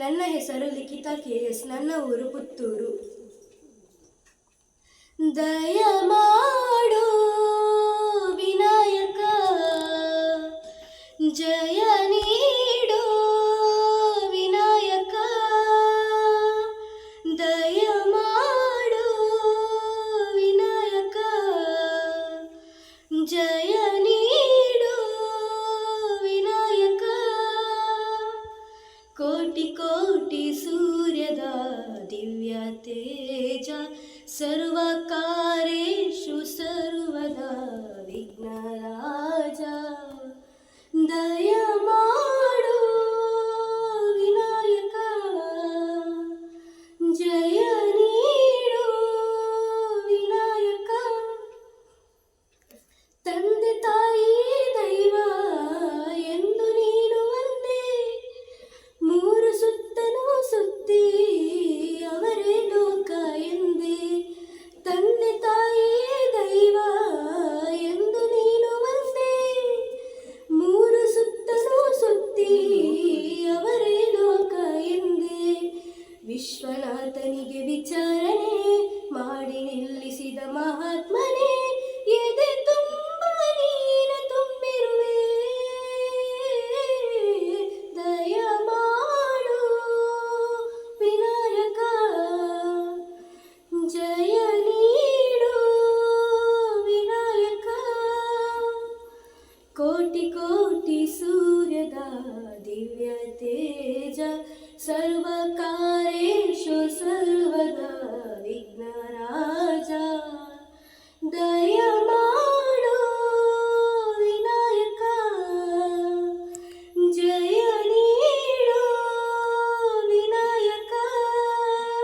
ನನ್ನ ಹೆಸರು ಲಿಖಿತ ಕೆ ಎಸ್ ನನ್ನ ಊರು ಪುತ್ತೂರು. ದಯ ಮಾಡು ವಿನಾಯಕ, ಜಯ ನೀಡು ವಿನಾಯಕ ದಯ ಮಾಡು ವಿನಾಯಕ, ಜಯ कोटि सूर्यदा दिव्यतेजा सर्वकारेषु सर्वदा विघ्नराजा। दयमा ವಿಶ್ವನಾಥನಿಗೆ ವಿಚಾರಣೆ ಮಾಡಿ ನಿಲ್ಲಿಸಿದ ಮಹಾತ್ಮನೇ ಎದೆ ತುಂಬ ನೀನು ತುಂಬಿರುವೆ ದಯ ಮಾಡು ವಿನಾಯಕ ಜಯ ನೀಡು ವಿನಾಯಕ ಕೋಟಿ ಕೋಟಿ ಸೂರ್ಯದ ದಿವ್ಯ ತೇಜ ಸರ್ವಕಾರ เลย